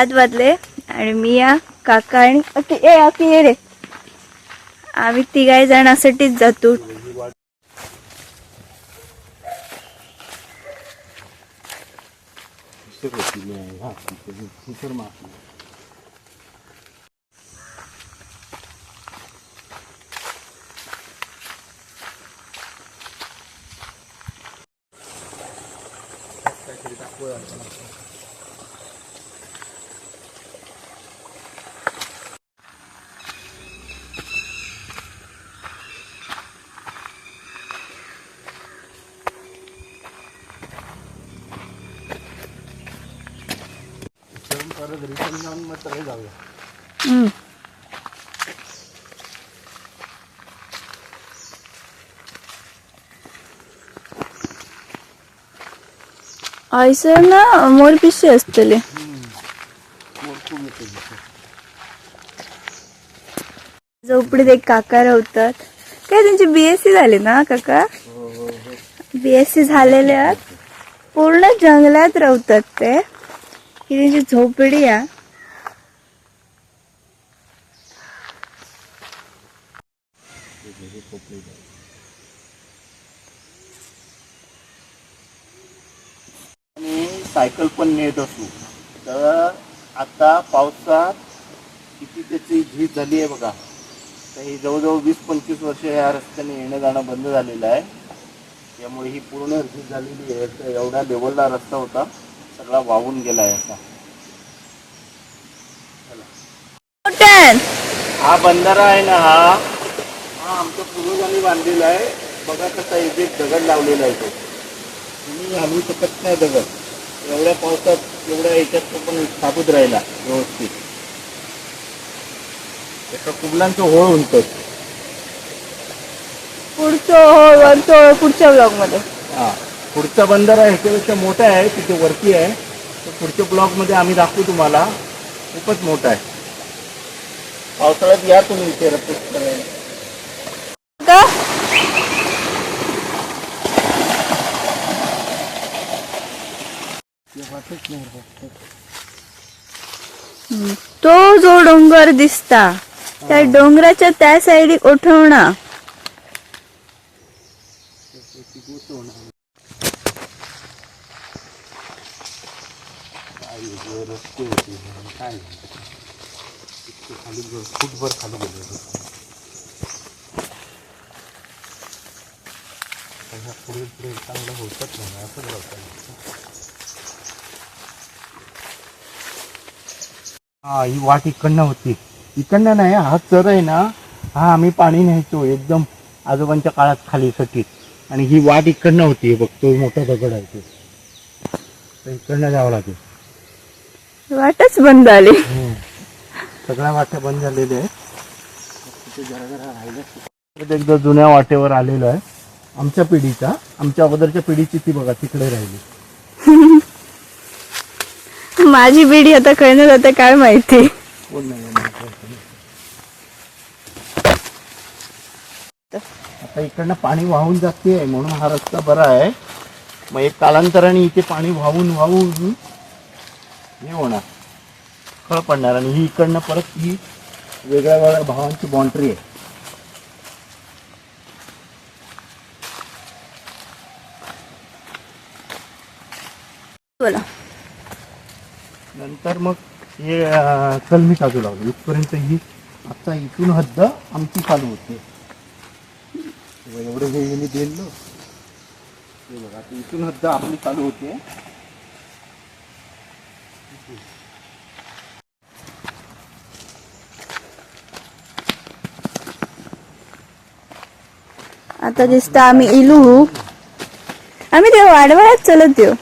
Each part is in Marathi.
आत वाजले आणि मी या काका आणि अकी ए अकी ये रे. आम्ही तिघाही जणांसाठीच जातो. हम्म. आयसर ना मोर पिशे असतले. झोपडीत एक काका राहतात काय त्यांचे बीएससी झाली ना काका? बीएससी झालेले आहेत पूर्ण जंगलात राहतात ते. ही त्यांची झोपडी आहे आणि सायकल पण नेत असू. तर आता पावसात किती त्याची झीज झाली आहे बघा. तर ही जवळजवळ वीस पंचवीस वर्ष या रस्त्याने येणं जाणं बंद झालेलं आहे. त्यामुळे ही पूर्ण झीज झालेली आहे. तर एवढा लेवलला रस्ता होता. सगळा वाहून गेला आहे असा. हा बंधारा आहे ना हा. हा आमच्या पूर्वजांनी बांधलेला आहे. बघा कसा एक एक दगड लावलेला आहे तो. तुम्ही हलवू शकत नाही दगड. एवढ्या पावसात एवढ्या याच्यात तो पण साबूत राहिला व्यवस्थित. एका कुबलांचं होळ उंच पुढचं होळ वरचं होळ पुढच्या ब्लॉगमध्ये हा पुढचा बंधारा ह्याच्यापेक्षा मोठा आहे तिथे वरती आहे. तर पुढच्या ब्लॉकमध्ये आम्ही दाखवू तुम्हाला. खूपच मोठा आहे. पावसाळ्यात या तुम्ही इथे रत्नागिरी. का हम्म. तो जो डोंगर दिसता त्या डोंगराच्या त्या पुढे पुढे चांगलं होतच नाही असं हा ही वाट इकडनं होती. इकडनं नाही हा चर आहे ना हा आम्ही पाणी न्यायचो एकदम आजोबांच्या काळात खालीसाठी. आणि ही वाट इकडनं होती हे बघ तो मोठा दगड आहे तो. तर इकडनं जावं लागेल. वाटच बंद आली. सगळ्या वाट्या बंद झालेल्या आहेत. एकदा जुन्या वाटेवर आलेलो आहे. आमच्या पिढीचा आमच्या अगोदरच्या पिढीची ती बघा तिकडे राहिली. माझी बिडी आता कळणं जाते काय माहिती? कोण नाही. आता इकडनं पाणी वाहून जाते म्हणून हा रस्ता बरा आहे. मग एक कालांतराने इथे पाणी वाहून वाहून हे होणार. खळ पडणार आणि ही इकडनं परत ही वेगळ्या वेगळ्या भावांची बाउंड्री आहे. बोला. नंतर मग हे अं, कलमी काजू लावलं. इथपर्यंत ही आता इथून हद्द आमची चालू होते. तेव्हा एवढे हे यांनी दिलं. हे बघा आता इथून हद्द आपली चालू होते. आता दिसता आम्ही इलू. आम्ही ते वाडवाळ्यात चलत येऊ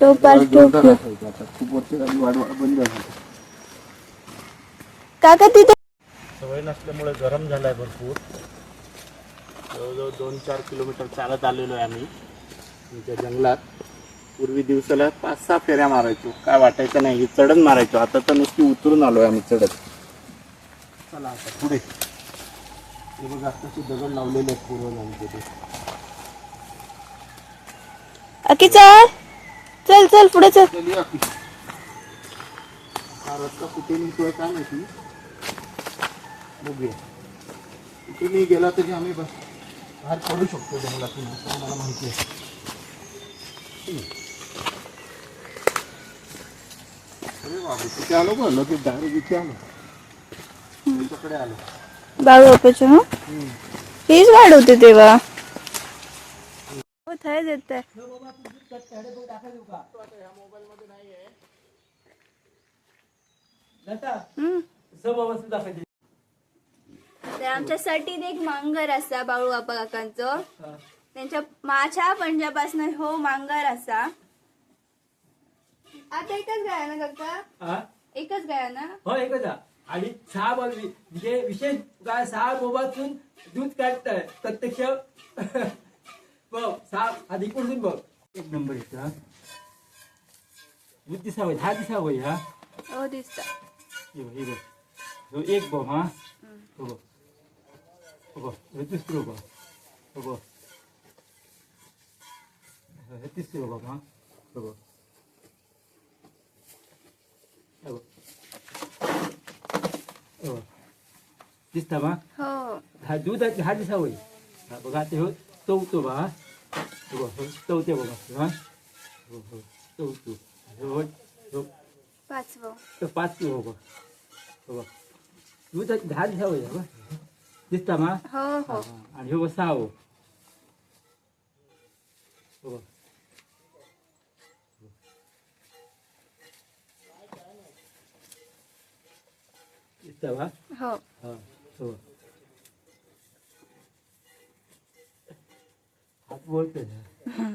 टोपाल टोप आता खूप वर्ष झाली वाढ बंद झाली. काका तिथे सवय नसल्यामुळे गरम झालाय भरपूर. जवळजवळ दोन चार किलोमीटर चालत आलेलो आहे आम्ही. आमच्या जंगलात. पूर्वी दिवसाला पाच सहा फेऱ्या मारायचो. काय वाटायचं नाही. चढत मारायचो. आता तर नुसती उतरून आलोय आम्ही चढत. चला आता पुढे. हे बघा कसे दगड लावलेले आहेत पूर्वजांचे ते. अकी चल चल पुढे चल. हा रस्ता कुठे निघतोय काय माहिती बघूया कुठेही गेला तरी आम्ही बस बाहेर पडू शकतो जंगलातून असं आम्हाला माहिती आहे तिथे आलो डायरेक्ट इथे आलो आलो वाढ होते तेव्हा. हो थंय येत तर आमच्यासाठी एक मांगर असा बाळू बापा काकांचं. त्यांच्या माझ्या पंजापासून हो मांगर असा. आता एकच गाय ना काका? हा? एकच गाय ना? हो एकच. आणि सहा बॉल म्हणजे विशेष काय सहा बोबातून दूध काढताय. प्रत्यक्ष. बघ सहा आधी इकडून बघ एक नंबर येतो हा दूध दिसावं दहा दिसावं हा हो दिसत हे बघ हे बघ ह्यो एक बघ हा हो बघ हो बघ हे दुसरं बघ हो बघ हे तिसरं बघ हा हो बघ हे बघ हो बघ. दिसता बा हो हा दूध हा ते चौथो बा हो? बघ, चौथे बघा. चौथो पाचवं तर हो बघ बघ. दूध दहा दिसा होई बा दिसता मा? हो हो. आणि हो. सहा हो हो बघ. दिसता बा हो. हा हात ना.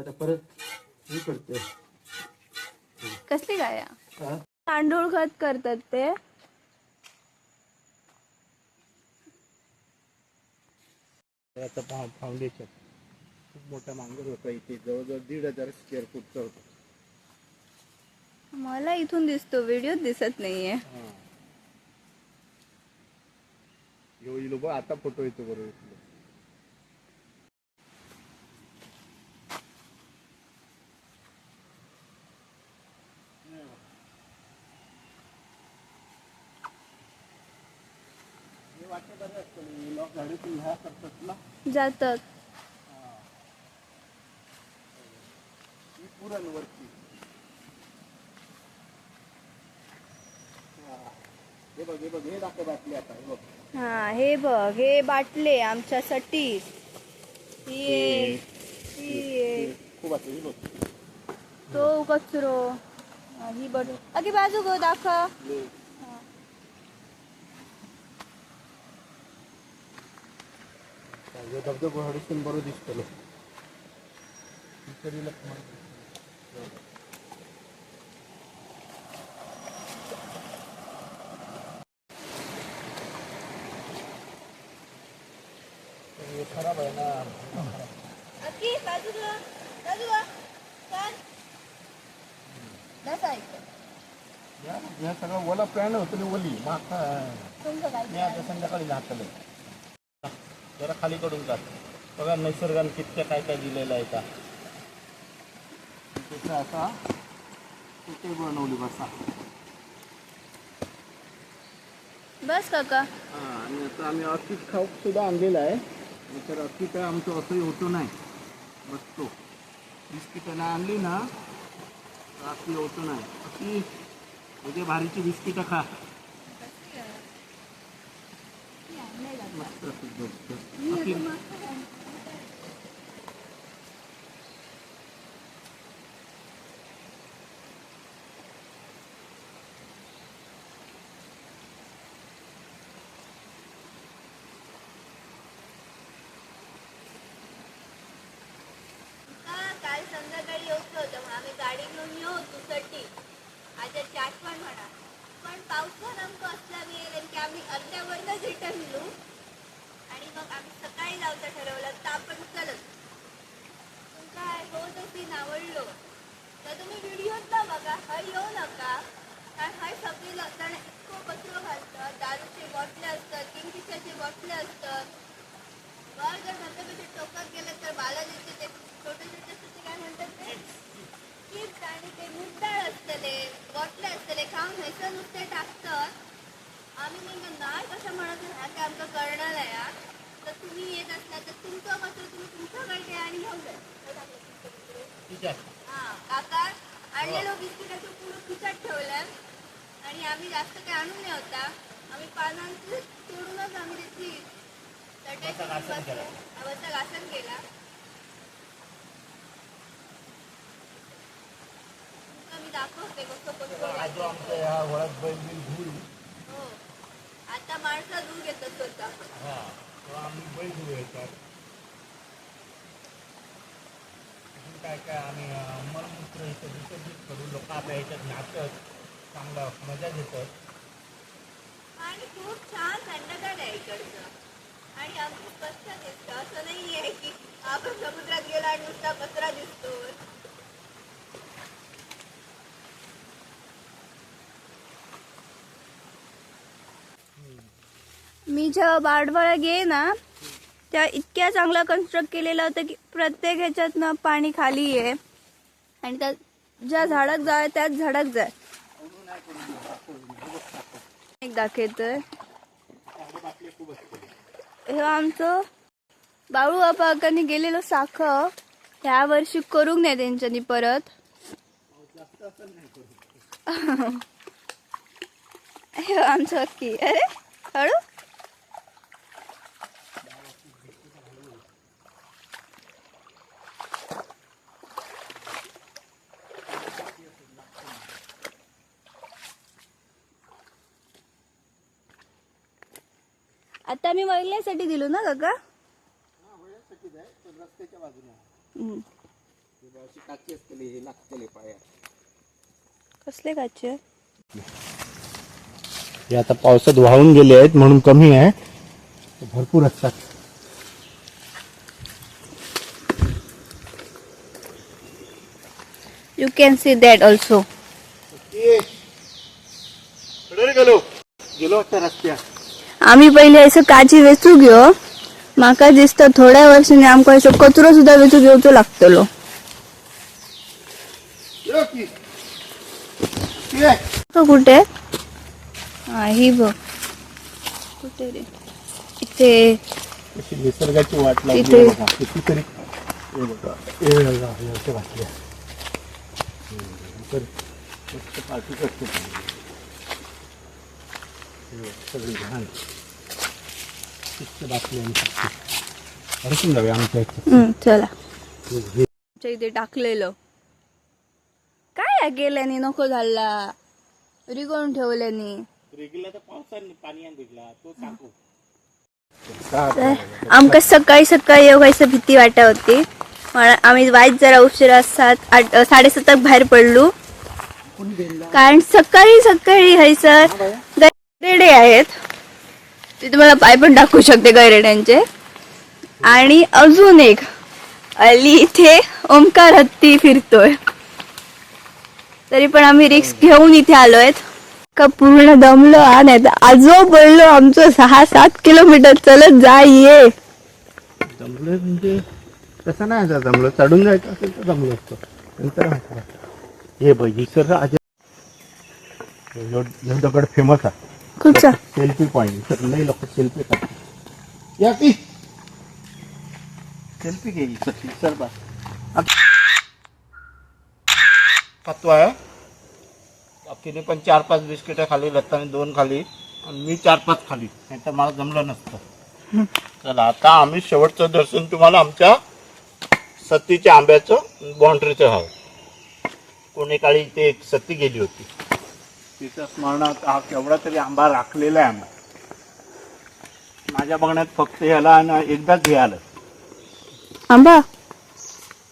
आता परत हे करतोय कसली गाया? हा? तांदूळ खत करतात ते. आता फा- फाउंडेशन. खूप मोठा मांगर होता इथे. जवळजवळ दीड हजार स्क्वेअर फूटचा होता. मला इथून दिसतो. व्हिडिओ दिसत नाहीये. यो इलो बघ आता फोटो येतो बरोबर इथलं. हे वाटतं बरं असतं ना, लोक गाडीतून ह्या करतात ना जातात. ही हा. हे बघ हे बघ हे दाखव बाटली आता हे बघ हा हे बघ हे बाटले आमच्यासाठी ही एक, ही एक, खूप वाटलं हे बघ. तो कचरो. हा, ही बट अगे बाजू गो दाखव. हे. हे धबधबा हडसून बरं दिसतलो तरी लक्ष्मण. खराब आहे ना. चल. बस ऐक या सगळं ओला पॅन होतं ओली. माका तुमचं काय मी आता संध्याकाळी नाचले जरा खाली कडून जात बघा निसर्गाने कितक्या काय काय दिलेलं आहे का. त्याचा असा तिथे बनवली बसा. बस काका. हा आणि आता आम्ही अक्कीच खाऊक सुद्धा आणलेला आहे. तर अक्की काय आमचं असंही होतो नाही. बसतो. बिस्किटं नाही आणली ना. तर अक्की होतो नाही. अक्की म्हणजे भारीची बिस्किटं खा. Aqui. सकाळी ठरवलं तर आपण चलत पण काय हो तो सीन आवडलो तर तुम्ही व्हिडिओतला बघा. हय येऊ नका. कारण हय सगळी जण इतकं कचरो घालतं दारूचे बॉटले असतात किंगफिशरचे बॉटले असतात. वर जर धबधब्याच्या टोकात गेलं तर बालाजीचे ते छोटे छोटे असते काय म्हणतात ते? चिप्स आणि ते मुद्दाळ असतले बॉटले असतले खाऊन थंयसर नुसते टाकतात. आम्ही तांकां नाय कशें म्हणत ना की आमकां कळना या तर तुम्ही येत असला तर तुमचो कचरो तुम्ही तुमच्याकडे द्या आणि घेऊन जा. हा काका आणलेलो बिस्किटाचं पुढं खिचत ठेवलं आणि आम्ही जास्त काही आणून नाही होता. आम्ही पानांची तोडूनच आम्ही त्याची केला. वरचा घासन केला. मी दाखवते आमच्या ह्या वळत बैल धुईल हो आता माणसं दूर घेतात स्वतः हा. आम्ही बैल धुऊ येतात. अजून काय काय आम्ही मलमूत्र इथं विसर्जित करू लोक आपल्या ह्याच्यात नाचत चांगला मजा घेतात. आणि खूप छान थंडगार आहे इकडचं. आणि अगदी स्वच्छ दिसतं असं नाही आहे की आपण समुद्रात गेला आणि नुसता कचरा दिसतो मी जेव्हा बाडवाळा गे ना त्या इतक्या चांगला कन्स्ट्रक्ट केलेला होता की प्रत्येक ह्याच्यातनं पाणी खाली आहे. आणि त्या ज्या झाडात जाय त्याच झाडात जाय. एक दाखवतोय हे आमचं बाळू बापाकांनी गेलेलं साख ह्या वर्षी करूंक नाही त्यांच्यानी परत. हे आमचं अक्की अरे हळू. मी महिलेसाठी दिलो ना काका? रस्त्याच्या बाजूने हम्म. अशी काची असतली हे लागतले पाया. कसले काचे? हे आता पावसात वाहून गेले आहेत म्हणून कमी आहे. भरपूर असतात. You can see that also गेलो. गेलो आता रस्त्यात. आम्ही पहिले असं काची वेचू घेऊ माका दिसतं थोड्या वर्षांनी आमका असं कचरो सुद्धा वेचू घेवचो लागतलो कुठे हा ही बघ कुठे रे इथे निसर्गाची वाट लागली कितीतरी हे हे हे पाठी करते सगळी घाण. अडकून आमच्या हम्म, चला. आमच्या इथे टाकलेलं. काय या गेल्याने नको झाला. रिगवून ठेवल्याने. आमका सकाळी सकाळी येवकायची भीती वाटत होती. आम्ही वाईट जरा उशिरा सात आठ साडेसाताक बाहेर पडलो. कारण सकाळी सकाळी हैसर रेडे आहेत. ते तुम्हाला पाय पण टाकू शकते गैरेड्यांचे. आणि अजून एक अली इथे ओंकार हत्ती फिरतोय. तरी पण आम्ही रिक्स घेऊन इथे आलोय का पूर्ण दमलो हा नाही तर आजो बोललो आमचं सहा सात किलोमीटर चलत जाय ये जमलं म्हणजे तसं नाही आता जमलं चढून जायचं असेल तर जमलं असतं. नंतर हे बघ सर आज दगड फेमस आहे. कुठचा सेल्फी पॉइंट सर लई लोक सेल्फी काढतात या की सेल्फी घे सर सर बा आहे बाकीने पण चार पाच बिस्किटं खाली लताने दोन खाली आणि मी चार पाच खाली नाही तर मला जमलं नसतं चला आता आम्ही शेवटचं दर्शन तुम्हाला आमच्या सतीच्या आंब्याचं बाउंड्रीचं हवं कोणी काळी ते एक सती गेली होती तिच्या स्मरणात हा केवढा तरी आंबा राखलेला आहे आंबा. माझ्या बघण्यात फक्त ह्याला आणि एकदाच हे आलं. आंबा?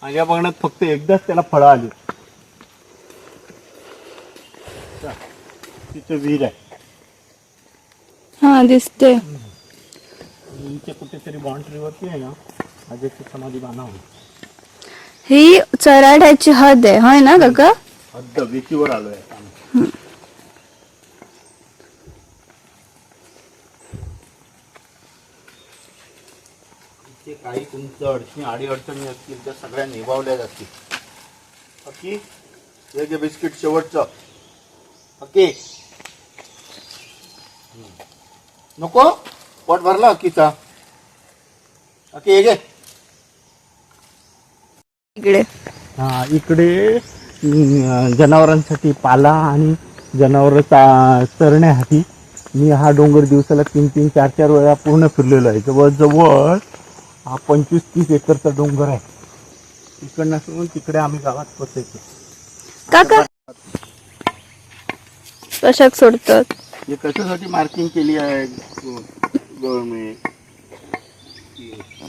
माझ्या बघण्यात फक्त एकदाच त्याला फळं आली. तिचं विहीर आहे. हा दिसते. इथे कुठेतरी बाउंड्रीवरती आहे ना आजची समाधी बांधावी. ही चराड्याची हद आहे होय ना काका? हद्द वेचीवर आलोय आम्ही. काही तुमचं अडचणी आडी अडचणी असतील त्या सगळ्या निभावल्या जातील. हे जे बिस्किट शेवटचं. ओके नको? पोट भरला अक्कीचा ओके हे इकडे. हा इकडे जनावरांसाठी पाला आणि जनावर चरण्यासाठी मी हा डोंगर दिवसाला तीन तीन चार चार वेळा पूर्ण फिरलेलो आहे. जवळजवळ हा पंचवीस तीस एकरचा डोंगर आहे. इकडनं सोडून तिकडे आम्ही गावात पोचायचो. काका. कशाक सोडतात? हे कशासाठी मार्किंग केली आहे? गव्हर्नमेंट.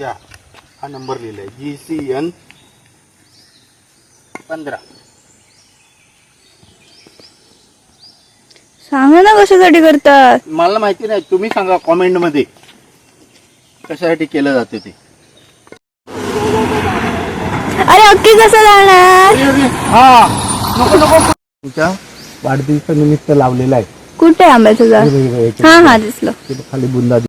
या. हा नंबर लिहिलाय जी सी एन पंधरा. सांगा ना कशासाठी करतात? मला माहिती नाही. तुम्ही सांगा कॉमेंटमध्ये. कशासाठी केलं जाते ते. अरे अक्की कसं जाणार हा तुमच्या वाढदिवसानिमित्त लावलेला आहे. कुठे आंब्याचं झाड? हे हा दिसलं. खाली बुंदा ते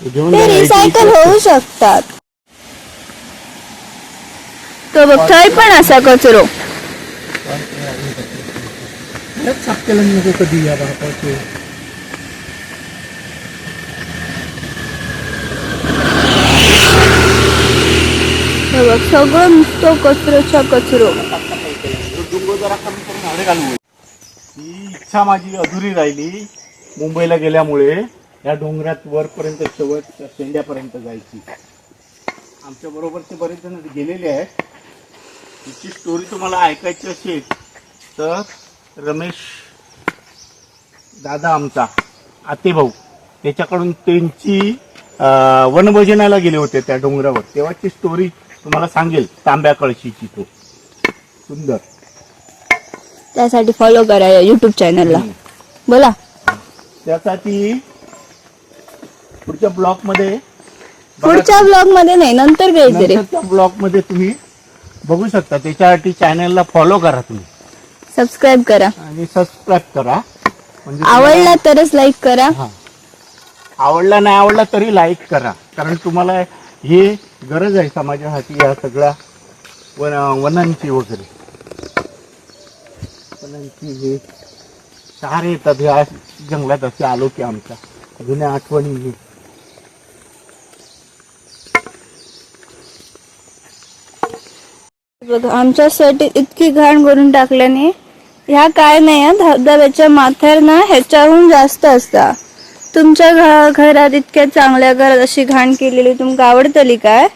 जा, रिसायकल होऊ शकतात. तो बघ थंय पण असा कचरो. कधी या बघ सगळं नुसतं कचरोच्या कचरो. जरा कमी झाडे ही इच्छा माझी अधुरी राहिली मुंबईला गेल्यामुळे या डोंगरात वरपर्यंत शेवट शेंड्यापर्यंत जायची. आमच्या बरोबरचे बरेच जण गेलेले आहेत. तिची स्टोरी तुम्हाला ऐकायची असेल तर रमेश दादा आमचा आतेभाऊ त्याच्याकडून त्यांची वनभोजनाला गेले होते त्या डोंगरावर. तेव्हाची स्टोरी तुम्हाला सांगेल तांब्या कळशीची तो. सुंदर. त्यासाठी फॉलो करा या युट्यूब चॅनलला बोला. त्यासाठी पुढच्या ब्लॉकमध्ये पुढच्या ब्लॉगमध्ये नाही नंतर नंतरच्या ब्लॉकमध्ये तुम्ही बघू शकता. त्याच्यासाठी चॅनलला फॉलो करा तुम्ही. सबस्क्राईब करा. आणि सबस्क्राईब करा. म्हणजे आवडला तरच लाईक करा. हा. आवडला नाही आवडला तरी लाईक करा. कारण तुम्हाला हे गरज आहे समाजासाठी या सगळ्या वन वनांची वगैरे. वनांची हे सहारे येतात ह्या जंगलात असे आलो की आमच्या. जुन्या आठवणी हे. बघा आमच्यासाठी इतकी घाण करून टाकल्याने ह्या काय नाही धबधब्याच्या माथ्यावर ना ह्याच्याहून जास्त असतात तुमच्या घ- घरात इतक्या चांगल्या घरात अशी घाण केलेली तुमका आवडतली काय?